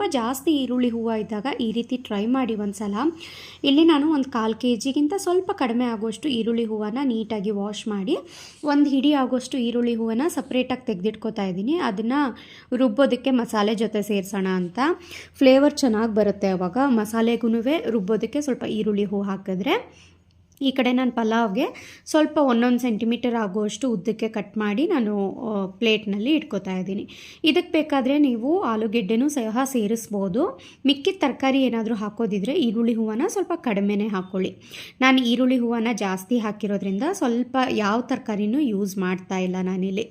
ತುಂಬ ಜಾಸ್ತಿ ಈರುಳ್ಳಿ ಹೂವು ಇದ್ದಾಗ ಈ ರೀತಿ ಟ್ರೈ ಮಾಡಿ ಒಂದ್ಸಲ. ಇಲ್ಲಿ ನಾನು ಒಂದು ಕಾಲು ಕೆ ಜಿಗಿಂತ ಸ್ವಲ್ಪ ಕಡಿಮೆ ಆಗುವಷ್ಟು ಈರುಳ್ಳಿ ಹೂವನ್ನು ನೀಟಾಗಿ ವಾಶ್ ಮಾಡಿ, ಒಂದು ಹಿಡಿ ಆಗುವಷ್ಟು ಈರುಳ್ಳಿ ಹೂವನ್ನು ಸಪ್ರೇಟಾಗಿ ತೆಗೆದಿಟ್ಕೋತಾ ಇದ್ದೀನಿ. ಅದನ್ನು ರುಬ್ಬೋದಕ್ಕೆ ಮಸಾಲೆ ಜೊತೆ ಸೇರಿಸೋಣ ಅಂತ. ಫ್ಲೇವರ್ ಚೆನ್ನಾಗಿ ಬರುತ್ತೆ ಅವಾಗ. ಮಸಾಲೆಗೂ ರುಬ್ಬೋದಕ್ಕೆ ಸ್ವಲ್ಪ ಈರುಳ್ಳಿ ಹೂವು ಹಾಕಿದ್ರೆ. ಈ ಕಡೆ ನಾನು ಪಲಾವ್ಗೆ ಸ್ವಲ್ಪ ಒಂದೊಂದು ಸೆಂಟಿಮೀಟರ್ ಆಗುವಷ್ಟು ಉದ್ದಕ್ಕೆ ಕಟ್ ಮಾಡಿ ನಾನು ಪ್ಲೇಟ್ನಲ್ಲಿ ಇಟ್ಕೋತಾ ಇದ್ದೀನಿ. ಇದಕ್ಕೆ ಬೇಕಾದರೆ ನೀವು ಆಲೂಗೆಡ್ಡೆನೂ ಸಹ ಸೇರಿಸ್ಬೋದು. ಮಿಕ್ಕಿದ ತರಕಾರಿ ಏನಾದರೂ ಹಾಕೋದಿದ್ರೆ ಈರುಳ್ಳಿ ಹೂವನ್ನ ಸ್ವಲ್ಪ ಕಡಿಮೆನೇ ಹಾಕ್ಕೊಳ್ಳಿ ನಾನು ಈರುಳ್ಳಿ ಹೂವನ್ನ ಜಾಸ್ತಿ ಹಾಕಿರೋದ್ರಿಂದ ಸ್ವಲ್ಪ ಯಾವ ತರಕಾರಿನೂ ಯೂಸ್ ಮಾಡ್ತಾ ಇಲ್ಲ ನಾನಿಲ್ಲಿ.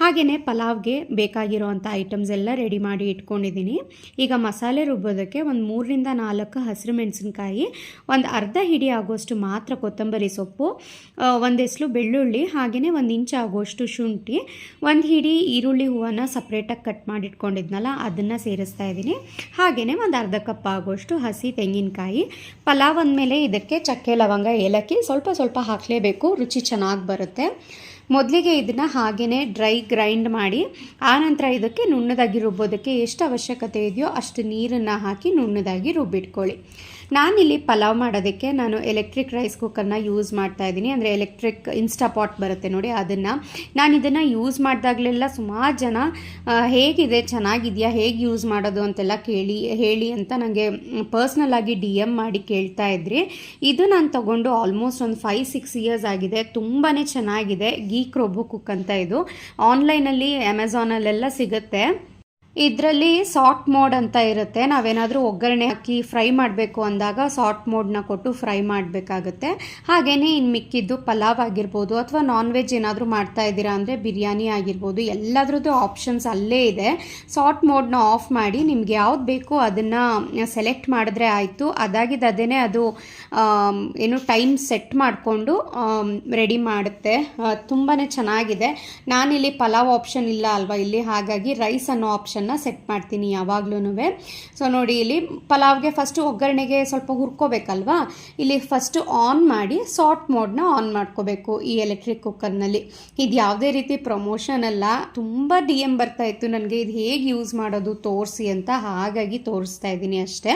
ಹಾಗೆಯೇ ಪಲಾವ್ಗೆ ಬೇಕಾಗಿರೋವಂಥ ಐಟಮ್ಸ್ ಎಲ್ಲ ರೆಡಿ ಮಾಡಿ ಇಟ್ಕೊಂಡಿದ್ದೀನಿ. ಈಗ ಮಸಾಲೆ ರುಬ್ಬೋದಕ್ಕೆ ಒಂದು ಮೂರರಿಂದ ನಾಲ್ಕು ಹಸಿರು ಮೆಣಸಿನ್ಕಾಯಿ, ಒಂದು ಅರ್ಧ ಹಿಡಿ ಆಗುವಷ್ಟು ಮಾತ್ರ ಕೊತ್ತಂಬರಿ ಸೊಪ್ಪು ಒಂದೆಸಲು ಬೆಳ್ಳುಳ್ಳಿ ಹಾಗೆಯೇ ಒಂದು ಇಂಚು ಆಗುವಷ್ಟು ಶುಂಠಿ, ಒಂದು ಹಿಡಿ ಈರುಳ್ಳಿ ಹೂವನ್ನು ಸಪ್ರೇಟಾಗಿ ಕಟ್ ಮಾಡಿಟ್ಕೊಂಡಿದ್ನಲ್ಲ, ಅದನ್ನು ಸೇರಿಸ್ತಾ ಇದ್ದೀನಿ. ಹಾಗೆಯೇ ಒಂದು ಅರ್ಧ ಕಪ್ ಆಗುವಷ್ಟು ಹಸಿ ತೆಂಗಿನಕಾಯಿ, ಪಲಾವ್ ಅಂದಮೇಲೆ ಇದಕ್ಕೆ ಚಕ್ಕೆ, ಲವಂಗ, ಏಲಕ್ಕಿ ಸ್ವಲ್ಪ ಸ್ವಲ್ಪ ಹಾಕಲೇಬೇಕು, ರುಚಿ ಚೆನ್ನಾಗಿ ಬರುತ್ತೆ. ಮೊದಲಿಗೆ ಇದನ್ನು ಹಾಗೆಯೇ ಡ್ರೈ ಗ್ರೈಂಡ್ ಮಾಡಿ ಆನಂತರ ಇದಕ್ಕೆ ನುಣ್ಣದಾಗಿ ರುಬ್ಬೋದಕ್ಕೆ ಎಷ್ಟು ಅವಶ್ಯಕತೆ ಇದೆಯೋ ಅಷ್ಟು ನೀರನ್ನು ಹಾಕಿ ನುಣ್ಣದಾಗಿ ರುಬ್ಬಿಟ್ಕೊಳ್ಳಿ. ನಾನಿಲ್ಲಿ ಪಲಾವ್ ಮಾಡೋದಕ್ಕೆ ನಾನು ಎಲೆಕ್ಟ್ರಿಕ್ ರೈಸ್ ಕುಕ್ಕರ್ನ ಯೂಸ್ ಮಾಡ್ತಾ ಇದ್ದೀನಿ. ಅಂದರೆ ಎಲೆಕ್ಟ್ರಿಕ್ ಇನ್ಸ್ಟಾಪಾಟ್ ಬರುತ್ತೆ ನೋಡಿ ಅದನ್ನು. ನಾನು ಇದನ್ನು ಯೂಸ್ ಮಾಡಿದಾಗಲೆಲ್ಲ ಸುಮಾರು ಜನ ಹೇಗಿದೆ, ಚೆನ್ನಾಗಿದೆಯಾ, ಹೇಗೆ ಯೂಸ್ ಮಾಡೋದು ಅಂತೆಲ್ಲ ಕೇಳಿ, ಹೇಳಿ ಅಂತ ನನಗೆ ಪರ್ಸ್ನಲ್ ಆಗಿ ಡಿ ಎಂ ಮಾಡಿ ಕೇಳ್ತಾ ಇದ್ರಿ. ಇದು ನಾನು ತಗೊಂಡು ಆಲ್ಮೋಸ್ಟ್ ಒಂದು ಫೈವ್ ಸಿಕ್ಸ್ ಇಯರ್ಸ್ ಆಗಿದೆ. ತುಂಬಾ ಚೆನ್ನಾಗಿದೆ. ಗೀಕ್ ರೋಬೋ ಕುಕ್ ಅಂತ ಇದು. ಆನ್ಲೈನಲ್ಲಿ ಅಮೆಝಾನಲ್ಲೆಲ್ಲ ಸಿಗುತ್ತೆ. ಇದರಲ್ಲಿ ಸಾಟ್ ಮೋಡ್ ಅಂತ ಇರುತ್ತೆ. ನಾವೇನಾದರೂ ಒಗ್ಗರಣೆ ಹಾಕಿ ಫ್ರೈ ಮಾಡಬೇಕು ಅಂದಾಗ ಸಾಟ್ ಮೋಡ್ನ ಕೊಟ್ಟು ಫ್ರೈ ಮಾಡಬೇಕಾಗುತ್ತೆ. ಹಾಗೆಯೇ ಇನ್ನು ಮಿಕ್ಕಿದ್ದು ಪಲಾವ್ ಆಗಿರ್ಬೋದು ಅಥವಾ ನಾನ್ ವೆಜ್ ಏನಾದರೂ ಮಾಡ್ತಾ ಇದ್ದೀರಾ ಅಂದರೆ ಬಿರಿಯಾನಿ ಆಗಿರ್ಬೋದು, ಎಲ್ಲದ್ರದ್ದು ಆಪ್ಷನ್ಸ್ ಅಲ್ಲೇ ಇದೆ. ಸಾಟ್ ಮೋಡ್ನ ಆಫ್ ಮಾಡಿ ನಿಮ್ಗೆ ಯಾವ್ದು ಬೇಕು ಅದನ್ನು ಸೆಲೆಕ್ಟ್ ಮಾಡಿದ್ರೆ ಆಯಿತು. ಅದಾಗಿದ್ದು ಅದು ಏನು ಟೈಮ್ ಸೆಟ್ ಮಾಡಿಕೊಂಡು ರೆಡಿ ಮಾಡುತ್ತೆ. ತುಂಬಾ ಚೆನ್ನಾಗಿದೆ. ನಾನಿಲ್ಲಿ ಪಲಾವ್ ಆಪ್ಷನ್ ಇಲ್ಲ ಅಲ್ವಾ ಇಲ್ಲಿ? ಹಾಗಾಗಿ ರೈಸ್ ಅನ್ನೋ ಸೆಟ್ ಮಾಡ್ತೀನಿ ಯಾವಾಗ್ಲೂ ಸೊ ನೋಡಿ ಇಲ್ಲಿ ಪಲಾವ್ಗೆ ಫಸ್ಟು ಒಗ್ಗರಣೆಗೆ ಸ್ವಲ್ಪ ಹುರ್ಕೋಬೇಕಲ್ವಾ? ಇಲ್ಲಿ ಫಸ್ಟು ಆನ್ ಮಾಡಿ ಸಾಟ್ ಮೋಡ್ನ ಆನ್ ಮಾಡ್ಕೋಬೇಕು ಈ ಎಲೆಕ್ಟ್ರಿಕ್ ಕುಕ್ಕರ್ನಲ್ಲಿ ಇದು ಯಾವುದೇ ರೀತಿ ಪ್ರಮೋಷನ್ ಅಲ್ಲ. ತುಂಬ ಡಿ ಎಂ ಬರ್ತಾ ಇತ್ತು ನನಗೆ. ಇದು ಹೇಗೆ ಯೂಸ್ ಮಾಡೋದು ತೋರಿಸಿ ಅಂತ ಹಾಗಾಗಿ ತೋರಿಸ್ತಾ ಇದ್ದೀನಿ ಅಷ್ಟೇ.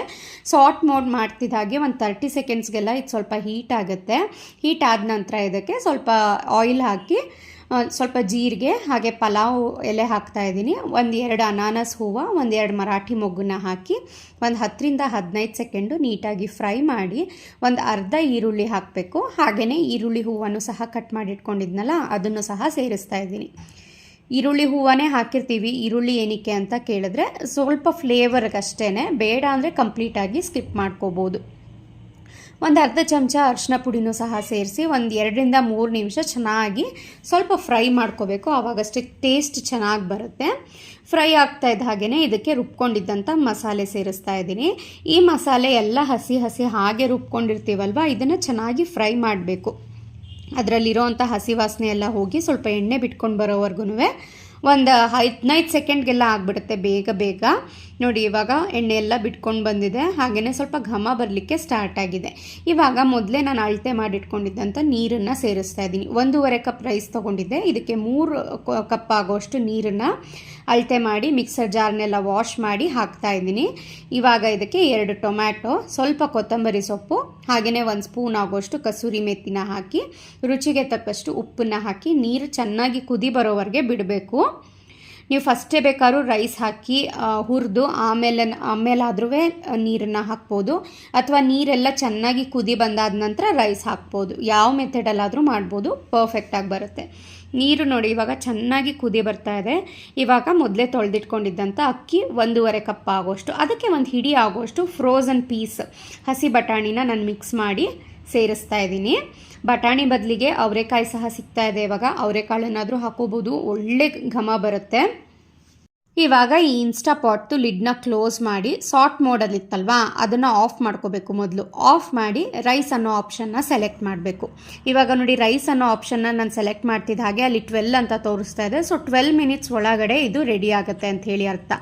ಸಾಟ್ ಮೋಡ್ ಮಾಡ್ತಿದ್ದ ಹಾಗೆ ಒಂದು ತರ್ಟಿ ಸೆಕೆಂಡ್ಸ್ಗೆಲ್ಲ ಇದು ಸ್ವಲ್ಪ ಹೀಟ್ ಆಗುತ್ತೆ. ಹೀಟ್ ಆದ ನಂತರ ಇದಕ್ಕೆ ಸ್ವಲ್ಪ ಆಯಿಲ್ ಹಾಕಿ ಸ್ವಲ್ಪ ಜೀರಿಗೆ ಹಾಗೆ ಪಲಾವ್ ಎಲೆ ಹಾಕ್ತಾ ಇದ್ದೀನಿ. ಒಂದು ಎರಡು ಅನಾನಸ್ ಹೂವು ಒಂದೆರಡು ಮರಾಠಿ ಮೊಗ್ಗನ್ನ ಹಾಕಿ ಒಂದು ಹತ್ತರಿಂದ ಹದಿನೈದು ಸೆಕೆಂಡು ನೀಟಾಗಿ ಫ್ರೈ ಮಾಡಿ ಒಂದು ಅರ್ಧ ಈರುಳ್ಳಿ ಹಾಕಬೇಕು. ಹಾಗೆಯೇ ಈರುಳ್ಳಿ ಹೂವನ್ನು ಸಹ ಕಟ್ ಮಾಡಿ ಇಟ್ಕೊಂಡಿದ್ನಲ್ಲ ಅದನ್ನು ಸಹ ಸೇರಿಸ್ತಾ ಇದ್ದೀನಿ. ಈರುಳ್ಳಿ ಹೂವನೇ ಹಾಕಿರ್ತೀವಿ, ಈರುಳ್ಳಿ ಏನಕ್ಕೆ ಅಂತ ಕೇಳಿದ್ರೆ ಸ್ವಲ್ಪ ಫ್ಲೇವರ್ಗಷ್ಟೇ ಬೇಡ ಅಂದರೆ ಕಂಪ್ಲೀಟಾಗಿ ಸ್ಕಿಪ್ ಮಾಡ್ಕೋಬೋದು. ಒಂದು ಅರ್ಧ ಚಮಚ ಅರಿಶಿನ ಪುಡಿನೂ ಸಹ ಸೇರಿಸಿ ಒಂದು ಎರಡರಿಂದ ಮೂರು ನಿಮಿಷ ಚೆನ್ನಾಗಿ ಸ್ವಲ್ಪ ಫ್ರೈ ಮಾಡ್ಕೋಬೇಕು. ಆವಾಗಷ್ಟೇ ಟೇಸ್ಟ್ ಚೆನ್ನಾಗಿ ಬರುತ್ತೆ. ಫ್ರೈ ಆಗ್ತಾ ಇದ್ದ ಹಾಗೆಯೇ ಇದಕ್ಕೆ ರುಬ್ಕೊಂಡಿದ್ದಂಥ ಮಸಾಲೆ ಸೇರಿಸ್ತಾ ಇದ್ದೀನಿ. ಈ ಮಸಾಲೆ ಎಲ್ಲ ಹಸಿ ಹಸಿ ಹಾಗೆ ರುಬ್ಕೊಂಡಿರ್ತೀವಲ್ವ? ಇದನ್ನು ಚೆನ್ನಾಗಿ ಫ್ರೈ ಮಾಡಬೇಕು. ಅದರಲ್ಲಿರೋವಂಥ ಹಸಿ ವಾಸನೆ ಎಲ್ಲ ಹೋಗಿ ಸ್ವಲ್ಪ ಎಣ್ಣೆ ಬಿಟ್ಕೊಂಡು ಬರೋವರೆಗೂ ಒಂದು ಹದಿನೈದು ಸೆಕೆಂಡ್ಗೆಲ್ಲ ಆಗಿಬಿಡುತ್ತೆ ಬೇಗ ಬೇಗ. ನೋಡಿ, ಇವಾಗ ಎಣ್ಣೆ ಎಲ್ಲ ಬಿಟ್ಕೊಂಡು ಬಂದಿದೆ. ಹಾಗೆಯೇ ಸ್ವಲ್ಪ ಘಮ ಬರಲಿಕ್ಕೆ ಸ್ಟಾರ್ಟ್ ಆಗಿದೆ. ಇವಾಗ ಮೊದಲೇ ನಾನು ಅಳತೆ ಮಾಡಿಟ್ಕೊಂಡಿದ್ದಂಥ ನೀರನ್ನು ಸೇರಿಸ್ತಾ ಇದ್ದೀನಿ. ಒಂದೂವರೆ ಕಪ್ ರೈಸ್ ತೊಗೊಂಡಿದ್ದೆ. ಇದಕ್ಕೆ ಮೂರು ಕಪ್ ಆಗೋಷ್ಟು ನೀರನ್ನು ಅಳತೆ ಮಾಡಿ ಮಿಕ್ಸರ್ ಜಾರ್ನೆಲ್ಲ ವಾಶ್ ಮಾಡಿ ಹಾಕ್ತಾ ಇದ್ದೀನಿ. ಇವಾಗ ಇದಕ್ಕೆ ಎರಡು ಟೊಮ್ಯಾಟೊ, ಸ್ವಲ್ಪ ಕೊತ್ತಂಬರಿ ಸೊಪ್ಪು ಹಾಗೆಯೇ ಒಂದು ಸ್ಪೂನ್ ಆಗೋಷ್ಟು ಕಸೂರಿ ಮೆತ್ತಿನ ಹಾಕಿ, ರುಚಿಗೆ ತಕ್ಕಷ್ಟು ಉಪ್ಪನ್ನು ಹಾಕಿ ನೀರು ಚೆನ್ನಾಗಿ ಕುದಿ ಬರೋವರೆಗೆ ಬಿಡಬೇಕು. ನೀವು ಫಸ್ಟೇ ಬೇಕಾದ್ರೂ ರೈಸ್ ಹಾಕಿ ಹುರಿದು, ಆಮೇಲೆ ಆಮೇಲಾದ್ರೂ ನೀರನ್ನು ಹಾಕ್ಬೋದು. ಅಥವಾ ನೀರೆಲ್ಲ ಚೆನ್ನಾಗಿ ಕುದಿ ಬಂದಾದ ನಂತರ ರೈಸ್ ಹಾಕ್ಬೋದು. ಯಾವ ಮೆಥಡಲ್ಲಾದರೂ ಮಾಡ್ಬೋದು. ಪರ್ಫೆಕ್ಟಾಗಿ ಬರುತ್ತೆ. ನೀರು ನೋಡಿ, ಇವಾಗ ಚೆನ್ನಾಗಿ ಕುದಿ ಬರ್ತಾ ಇದೆ. ಇವಾಗ ಮೊದಲೇ ತೊಳೆದಿಟ್ಕೊಂಡಿದ್ದಂಥ ಅಕ್ಕಿ ಒಂದೂವರೆ ಕಪ್ ಆಗೋಷ್ಟು, ಅದಕ್ಕೆ ಒಂದು ಹಿಡಿ ಆಗೋಷ್ಟು ಫ್ರೋಝನ್ ಪೀಸ್ ಹಸಿ ಬಟಾಣಿನ ನಾನು ಮಿಕ್ಸ್ ಮಾಡಿ ಸೇರಿಸ್ತಾ ಇದ್ದೀನಿ. ಬಟಾಣಿ ಬದಲಿಗೆ ಅವರೆಕಾಯಿ ಸಹ ಸಿಗ್ತಾ ಇದೆ. ಇವಾಗ ಅವರೆಕಾಳನ್ನಾದರೂ ಹಾಕೋಬೋದು. ಒಳ್ಳೆ ಘಮ ಬರುತ್ತೆ. ಇವಾಗ ಈ ಇನ್ಸ್ಟಾ ಪಾಟ್ದು ಲಿಡ್ನ ಕ್ಲೋಸ್ ಮಾಡಿ ಸಾಟ್ ಮೋಡಲ್ಲಿ ಇತ್ತಲ್ವಾ, ಅದನ್ನು ಆಫ್ ಮಾಡ್ಕೋಬೇಕು ಮೊದಲು. ಆಫ್ ಮಾಡಿ ರೈಸ್ ಅನ್ನೋ ಆಪ್ಷನ್ನ ಸೆಲೆಕ್ಟ್ ಮಾಡಬೇಕು. ಇವಾಗ ನೋಡಿ ರೈಸ್ ಅನ್ನೋ ಆಪ್ಷನ್ನ ನಾನು ಸೆಲೆಕ್ಟ್ ಮಾಡ್ತಿದ್ದ ಹಾಗೆ ಅಲ್ಲಿ ಟ್ವೆಲ್ ಅಂತ ತೋರಿಸ್ತಾ ಇದೆ. ಸೊ ಟ್ವೆಲ್ ಮಿನಿಟ್ಸ್ ಒಳಗಡೆ ಇದು ರೆಡಿ ಆಗುತ್ತೆ ಅಂತ ಹೇಳಿ ಅರ್ಥ.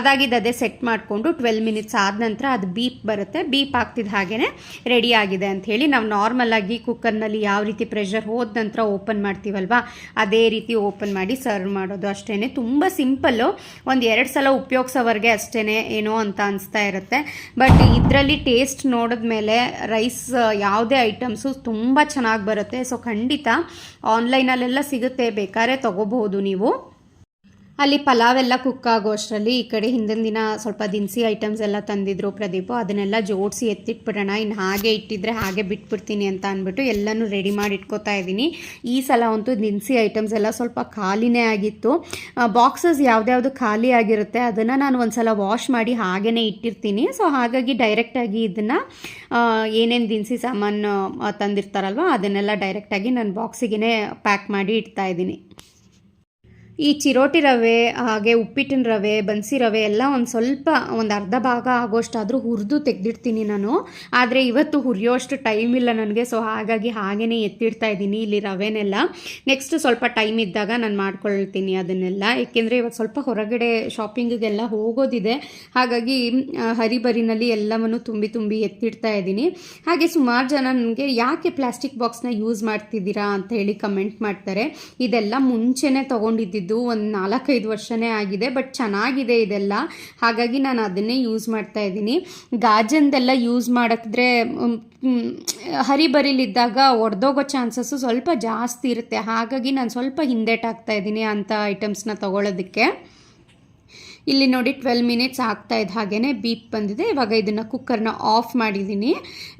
ಅದಾಗಿದ್ದು ಅದೇ ಸೆಟ್ ಮಾಡಿಕೊಂಡು ಟ್ವೆಲ್ ಮಿನಿಟ್ಸ್ ಆದ ನಂತರ ಅದು ಬೀಪ್ ಬರುತ್ತೆ. ಬೀಪ್ ಆಗ್ತಿದ್ದ ಹಾಗೆಯೇ ರೆಡಿ ಆಗಿದೆ ಅಂತ ಹೇಳಿ ನಾವು ನಾರ್ಮಲ್ ಆಗಿ ಕುಕ್ಕರ್ನಲ್ಲಿ ಯಾವ ರೀತಿ ಪ್ರೆಷರ್ ಹೋದ ನಂತರ ಓಪನ್ ಮಾಡ್ತೀವಲ್ವಾ, ಅದೇ ರೀತಿ ಓಪನ್ ಮಾಡಿ ಸರ್ವ್ ಮಾಡೋದು ಅಷ್ಟೇ ತುಂಬ ಸಿಂಪಲ್ಲು ಒಂದು ಎರಡು ಸಲ ಉಪಯೋಗಿಸೋವರೆಗೆ ಅಷ್ಟೇ ಏನೋ ಅಂತ ಅನಿಸ್ತಾ ಇರುತ್ತೆ. ಬಟ್ ಇದರಲ್ಲಿ ಟೇಸ್ಟ್ ನೋಡಿದ ಮೇಲೆ ರೈಸ್ ಯಾವುದೇ ಐಟಮ್ಸು ತುಂಬ ಚೆನ್ನಾಗಿ ಬರುತ್ತೆ. ಸೊ ಖಂಡಿತ ಆನ್ಲೈನಲ್ಲೆಲ್ಲ ಸಿಗುತ್ತೆ. ಬೇಕಾದ್ರೆ ತೊಗೋಬಹುದು ನೀವು. ಅಲ್ಲಿ ಪಲಾವ್ ಎಲ್ಲ ಕುಕ್ ಆಗೋ ಅಷ್ಟರಲ್ಲಿ ಈ ಕಡೆ ಹಿಂದಿನ ದಿನ ಸ್ವಲ್ಪ ದಿನಸಿ ಐಟಮ್ಸ್ ಎಲ್ಲ ತಂದಿದ್ರು ಪ್ರದೀಪು. ಅದನ್ನೆಲ್ಲ ಜೋಡಿಸಿ ಎತ್ತಿಟ್ಬಿಡೋಣ. ಇನ್ನು ಹಾಗೆ ಇಟ್ಟಿದ್ರೆ ಹಾಗೆ ಬಿಟ್ಬಿಡ್ತೀನಿ ಅಂತ ಅಂದ್ಬಿಟ್ಟು ಎಲ್ಲನೂ ರೆಡಿ ಮಾಡಿ ಇಟ್ಕೋತಾ ಇದ್ದೀನಿ. ಈ ಸಲ ಅಂತೂ ದಿನಸಿ ಐಟಮ್ಸ್ ಎಲ್ಲ ಸ್ವಲ್ಪ ಖಾಲಿನೇ ಆಗಿತ್ತು. ಬಾಕ್ಸಸ್ ಯಾವ್ದ್ಯಾವ್ದು ಖಾಲಿ ಆಗಿರುತ್ತೆ ಅದನ್ನು ನಾನು ಒಂದು ಸಲ ವಾಶ್ ಮಾಡಿ ಹಾಗೇ ಇಟ್ಟಿರ್ತೀನಿ. ಸೊ ಹಾಗಾಗಿ ಡೈರೆಕ್ಟಾಗಿ ಇದನ್ನು ಏನೇನು ದಿನಸಿ ಸಾಮಾನು ತಂದಿರ್ತಾರಲ್ವ ಅದನ್ನೆಲ್ಲ ಡೈರೆಕ್ಟಾಗಿ ನಾನು ಬಾಕ್ಸಿಗೆ ಪ್ಯಾಕ್ ಮಾಡಿ ಇಡ್ತಾ ಇದ್ದೀನಿ. ಈ ಚಿರೋಟಿ ರವೆ, ಹಾಗೆ ಉಪ್ಪಿಟ್ಟಿನ ರವೆ, ಬನ್ಸಿ ರವೆ ಎಲ್ಲ ಒಂದು ಸ್ವಲ್ಪ ಒಂದು ಅರ್ಧ ಭಾಗ ಆಗೋಷ್ಟಾದರೂ ಹುರಿದು ತೆಗೆದಿಡ್ತೀನಿ ನಾನು. ಆದರೆ ಇವತ್ತು ಹುರಿಯೋಷ್ಟು ಟೈಮ್ ಇಲ್ಲ ನನಗೆ ಸೊ ಹಾಗಾಗಿ ಹಾಗೇ ಎತ್ತಿಡ್ತಾ ಇದ್ದೀನಿ ಇಲ್ಲಿ ರವೆನೆಲ್ಲ. ನೆಕ್ಸ್ಟ್ ಸ್ವಲ್ಪ ಟೈಮ್ ಇದ್ದಾಗ ನಾನು ಮಾಡ್ಕೊಳ್ತೀನಿ ಅದನ್ನೆಲ್ಲ. ಏಕೆಂದರೆ ಇವತ್ತು ಸ್ವಲ್ಪ ಹೊರಗಡೆ ಶಾಪಿಂಗಿಗೆಲ್ಲ ಹೋಗೋದಿದೆ. ಹಾಗಾಗಿ ಹರಿಬರಿನಲ್ಲಿ ಎಲ್ಲವನ್ನು ತುಂಬಿ ತುಂಬಿ ಎತ್ತಿಡ್ತಾ ಇದ್ದೀನಿ. ಹಾಗೆ ಸುಮಾರು ಜನ ನನಗೆ ಯಾಕೆ ಪ್ಲಾಸ್ಟಿಕ್ ಬಾಕ್ಸ್ನ ಯೂಸ್ ಮಾಡ್ತಿದ್ದೀರಾ ಅಂತ ಹೇಳಿ ಕಮೆಂಟ್ ಮಾಡ್ತಾರೆ. ಇದೆಲ್ಲ ಮುಂಚೆನೇ ತೊಗೊಂಡಿದ್ದಿದ್ದು ಒಂದು ನಾಲ್ಕೈದು ವರ್ಷನೇ ಆಗಿದೆ, ಬಟ್ ಚೆನ್ನಾಗಿದೆ ಇದೆಲ್ಲ. ಹಾಗಾಗಿ ನಾನು ಅದನ್ನೇ ಯೂಸ್ ಮಾಡ್ತಾ ಇದ್ದೀನಿ. ಗಾಜಂದೆಲ್ಲ ಯೂಸ್ ಮಾಡಿದ್ರೆ ಹರಿಬರಿಲಿದ್ದಾಗ ಒಡೆದೋಗೋ ಚಾನ್ಸಸ್ಸು ಸ್ವಲ್ಪ ಜಾಸ್ತಿ ಇರುತ್ತೆ. ಹಾಗಾಗಿ ನಾನು ಸ್ವಲ್ಪ ಹಿಂದೇಟಾಗ್ತಾ ಇದ್ದೀನಿ ಅಂಥ ಐಟಮ್ಸ್ನ ತೊಗೊಳೋದಕ್ಕೆ. ಇಲ್ಲಿ ನೋಡಿ ಟ್ವೆಲ್ ಮಿನಿಟ್ಸ್ ಆಗ್ತಾ ಇದ್ದ ಹಾಗೇ ಬೀಪ್ ಬಂದಿದೆ. ಇವಾಗ ಇದನ್ನು ಕುಕ್ಕರ್ನ ಆಫ್ ಮಾಡಿದ್ದೀನಿ.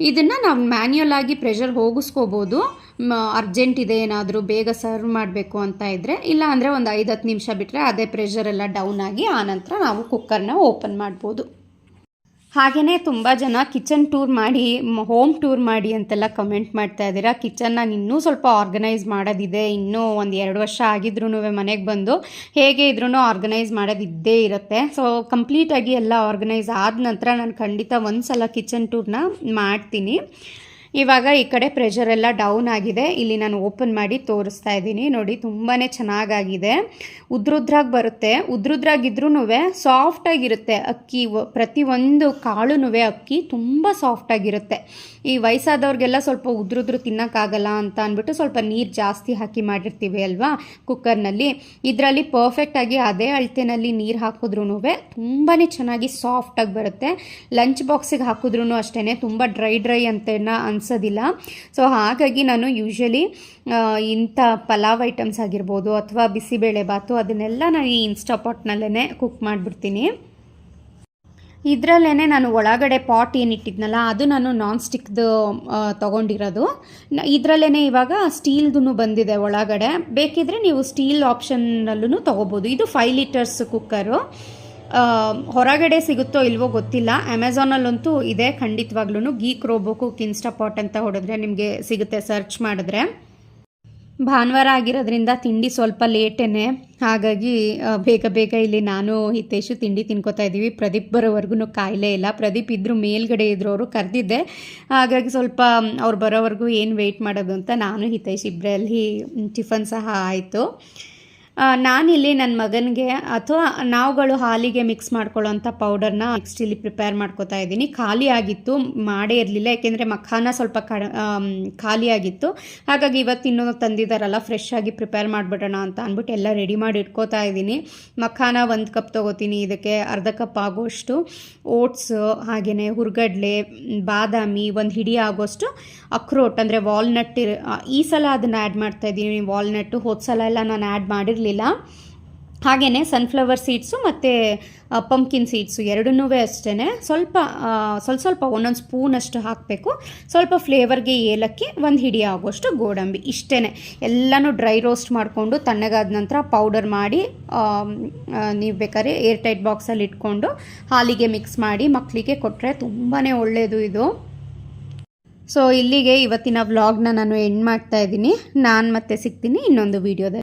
ಇದನ್ನು ನಾವು ಮ್ಯಾನ್ಯುಯಲ್ ಆಗಿ ಪ್ರೆಷರ್ ಹೋಗಿಸ್ಕೋಬೋದು. ಅರ್ಜೆಂಟ್ ಇದೆ ಏನಾದರೂ ಬೇಗ ಸರ್ವ್ ಮಾಡಬೇಕು ಅಂತ ಇದ್ದರೆ ಇಲ್ಲ ಅಂದರೆ ಒಂದು ಐದು ಹತ್ತು ನಿಮಿಷ ಬಿಟ್ಟರೆ ಅದೇ ಪ್ರೆಷರೆಲ್ಲ ಡೌನ್ ಆಗಿ ಆನಂತರ ನಾವು ಕುಕ್ಕರ್ನ ಓಪನ್ ಮಾಡ್ಬೋದು. ಹಾಗೆಯೇ ತುಂಬ ಜನ ಕಿಚನ್ ಟೂರ್ ಮಾಡಿ ಹೋಮ್ ಟೂರ್ ಮಾಡಿ ಅಂತೆಲ್ಲ ಕಮೆಂಟ್ ಮಾಡ್ತಾ ಇದ್ದೀರಾ. ಕಿಚನ್ ನಾನು ಇನ್ನೂ ಸ್ವಲ್ಪ ಆರ್ಗನೈಸ್ ಮಾಡೋದಿದೆ. ಇನ್ನೂ ಒಂದು ಎರಡು ವರ್ಷ ಆಗಿದ್ರೂ ಮನೆಗೆ ಬಂದು. ಹೇಗೆ ಇದ್ರೂ ಆರ್ಗನೈಸ್ ಮಾಡೋದಿದ್ದೇ ಇರುತ್ತೆ. ಸೊ ಕಂಪ್ಲೀಟಾಗಿ ಎಲ್ಲ ಆರ್ಗನೈಸ್ ಆದ ನಂತರ ನಾನು ಖಂಡಿತ ಒಂದು ಸಲ ಕಿಚನ್ ಟೂರ್ನ ಮಾಡ್ತೀನಿ. ಇವಾಗ ಈ ಕಡೆ ಪ್ರೆಷರ್ ಎಲ್ಲ ಡೌನ್ ಆಗಿದೆ. ಇಲ್ಲಿ ನಾನು ಓಪನ್ ಮಾಡಿ ತೋರಿಸ್ತಾ ಇದ್ದೀನಿ. ನೋಡಿ ತುಂಬಾ ಚೆನ್ನಾಗಾಗಿದೆ. ಉದ್ರುದ್ರಾಗಿ ಬರುತ್ತೆ. ಉದ್ರುದ್ರಾಗಿದ್ರೂ ಸಾಫ್ಟಾಗಿರುತ್ತೆ ಅಕ್ಕಿ ಪ್ರತಿಯೊಂದು ಕಾಳು ಅಕ್ಕಿ ತುಂಬ ಸಾಫ್ಟಾಗಿರುತ್ತೆ ಈ ವಯಸ್ಸಾದವ್ರಿಗೆಲ್ಲ ಸ್ವಲ್ಪ ಉದ್ರುದ್ರು ತಿನ್ನೋಕ್ಕಾಗಲ್ಲ ಅಂತ ಅಂದ್ಬಿಟ್ಟು ಸ್ವಲ್ಪ ನೀರು ಜಾಸ್ತಿ ಹಾಕಿ ಮಾಡಿರ್ತೀವಿ ಅಲ್ವಾ? ಕುಕ್ಕರ್ನಲ್ಲಿ. ಇದರಲ್ಲಿ ಪರ್ಫೆಕ್ಟಾಗಿ ಅದೇ ಅಳತೆನಲ್ಲಿ ನೀರು ಹಾಕಿದ್ರೂ ತುಂಬಾ ಚೆನ್ನಾಗಿ ಸಾಫ್ಟಾಗಿ ಬರುತ್ತೆ. ಲಂಚ್ ಬಾಕ್ಸಿಗೆ ಹಾಕಿದ್ರೂ ಅಷ್ಟೇ ತುಂಬ ಡ್ರೈ ಡ್ರೈ ಅಂತೇನ ಅನ್ಸೋದಿಲ್ಲ ಸೊ ಹಾಗಾಗಿ ನಾನು ಯೂಶ್ವಲಿ ಇಂಥ ಪಲಾವ್ ಐಟಮ್ಸ್ ಆಗಿರ್ಬೋದು ಅಥವಾ ಬಿಸಿಬೇಳೆ ಬಾತು ಅದನ್ನೆಲ್ಲ ನಾನು ಈ ಇನ್ಸ್ಟಾಪಾಟ್ನಲ್ಲೇ ಕುಕ್ ಮಾಡಿಬಿಡ್ತೀನಿ. ಇದರಲ್ಲೇ ನಾನು ಒಳಗಡೆ ಪಾಟ್ ಏನಿಟ್ಟಿದ್ನಲ್ಲ, ಅದು ನಾನು ನಾನ್ ಸ್ಟಿಕ್ದು ತೊಗೊಂಡಿರೋದು. ಇದರಲ್ಲೇ ಇವಾಗ ಸ್ಟೀಲ್ದು ಬಂದಿದೆ ಒಳಗಡೆ. ಬೇಕಿದ್ರೆ ನೀವು ಸ್ಟೀಲ್ ಆಪ್ಷನ್ನಲ್ಲೂ ತೊಗೋಬೋದು. ಇದು ಫೈವ್ ಲೀಟರ್ಸ್ ಕುಕ್ಕರು ಹೊರಗಡೆ ಸಿಗುತ್ತೋ ಇಲ್ವೋ ಗೊತ್ತಿಲ್ಲ. ಅಮೆಝಾನಲ್ಲಂತೂ ಇದೆ ಖಂಡಿತವಾಗ್ಲೂ ಗೀಕ್ ರೋಬೋ ಕಿನ್ಸ್ಟಾಪಾಟ್ ಅಂತ ಹೊಡೆದ್ರೆ ನಿಮಗೆ ಸಿಗುತ್ತೆ ಸರ್ಚ್ ಮಾಡಿದ್ರೆ. ಭಾನುವಾರ ಆಗಿರೋದ್ರಿಂದ ತಿಂಡಿ ಸ್ವಲ್ಪ ಲೇಟೇನೆ. ಹಾಗಾಗಿ ಬೇಗ ಬೇಗ ಇಲ್ಲಿ ನಾನು, ಹಿತೇಶು ತಿಂಡಿ ತಿನ್ಕೋತಾ ಇದ್ದೀವಿ. ಪ್ರದೀಪ್ ಬರೋವರೆಗೂ ಕಾಯಿಲೆ ಇಲ್ಲ. ಪ್ರದೀಪ್ ಇದ್ರು ಮೇಲ್ಗಡೆ ಇದ್ರು ಅವರು ಕರೆದಿದ್ದೆ. ಹಾಗಾಗಿ ಸ್ವಲ್ಪ ಅವ್ರು ಬರೋವರೆಗೂ ಏನು ವೆಯ್ಟ್ ಮಾಡೋದು ಅಂತ ನಾನು, ಹಿತೇಶ್ ಇಬ್ಬರಲ್ಲಿ ಟಿಫನ್ ಸಹ ಆಯಿತು. ನಾನಿಲ್ಲಿ ನನ್ನ ಮಗನಿಗೆ ಅಥವಾ ನಾವುಗಳು ಹಾಲಿಗೆ ಮಿಕ್ಸ್ ಮಾಡ್ಕೊಳ್ಳೋಂಥ ಪೌಡರ್ನ ನೆಕ್ಸ್ಟ್ ಇಲ್ಲಿ ಪ್ರಿಪೇರ್ ಮಾಡ್ಕೋತಾ ಇದ್ದೀನಿ. ಖಾಲಿ ಆಗಿತ್ತು ಮಾಡೇ ಇರಲಿಲ್ಲ. ಯಾಕೆಂದರೆ ಮಖಾನ ಸ್ವಲ್ಪ ಕಡ ಆಮ್, ಖಾಲಿ ಆಗಿತ್ತು. ಹಾಗಾಗಿ ಇವತ್ತು ಇನ್ನೂ ತಂದಿದ್ದಾರಲ್ಲ ಫ್ರೆಶ್ ಆಗಿ ಪ್ರಿಪೇರ್ ಮಾಡಿಬಿಡೋಣ ಅಂತ ಅಂದ್ಬಿಟ್ಟು ಎಲ್ಲ ರೆಡಿ ಮಾಡಿ ಇಟ್ಕೋತಾ ಇದ್ದೀನಿ. ಮಖಾನ ಒಂದು ಕಪ್ ತೊಗೋತೀನಿ. ಇದಕ್ಕೆ ಅರ್ಧ ಕಪ್ ಆಗೋಷ್ಟು ಓಟ್ಸ್ ಹಾಗೆಯೇ ಹುರ್ಗಡ್ಲೆ ಬಾದಾಮಿ ಒಂದು ಹಿಡಿ ಆಗೋಷ್ಟು ಅಕ್ರೋಟ್ ಅಂದರೆ ವಾಲ್ನಟ್ ಈ ಸಲ ಅದನ್ನು ಆ್ಯಡ್ ಮಾಡ್ತಾ ಇದ್ದೀನಿ. ವಾಲ್ನಟ್ಟು ಹೋದ ಸಲ ಎಲ್ಲ ನಾನು ಆ್ಯಡ್ ಮಾಡಿರಲಿಲ್ಲ. ಹಾಗೆಯೇ ಸನ್ಫ್ಲವರ್ ಸೀಡ್ಸು ಮತ್ತು ಪಂಪ್ಕಿನ್ ಸೀಡ್ಸು ಎರಡನ್ನೂ ಅಷ್ಟೇ ಸ್ವಲ್ಪ ಸ್ವಲ್ಪ ಸ್ವಲ್ಪ ಒಂದೊಂದು ಸ್ಪೂನಷ್ಟು ಹಾಕಬೇಕು. ಸ್ವಲ್ಪ ಫ್ಲೇವರ್ಗೆ ಏಲಕ್ಕಿ, ಒಂದು ಹಿಡಿ ಆಗೋಷ್ಟು ಗೋಡಂಬಿ ಇಷ್ಟೇ ಎಲ್ಲನೂ ಡ್ರೈ ರೋಸ್ಟ್ ಮಾಡಿಕೊಂಡು ತಣ್ಣಗಾದ ನಂತರ ಪೌಡರ್ ಮಾಡಿ ನೀವು ಬೇಕಾದ್ರೆ ಏರ್ ಟೈಟ್ ಬಾಕ್ಸಲ್ಲಿ ಇಟ್ಕೊಂಡು ಹಾಲಿಗೆ ಮಿಕ್ಸ್ ಮಾಡಿ ಮಕ್ಕಳಿಗೆ ಕೊಟ್ಟರೆ ತುಂಬಾ ಒಳ್ಳೆಯದು ಇದು. ಸೊ ಇಲ್ಲಿಗೆ ಇವತ್ತಿನ ವ್ಲಾಗ್ನ ನಾನು ಎಂಡ್ ಮಾಡ್ತಾ ಇದ್ದೀನಿ. ನಾನು ಮತ್ತೆ ಸಿಗ್ತೀನಿ ಇನ್ನೊಂದು ವೀಡಿಯೋದಲ್ಲಿ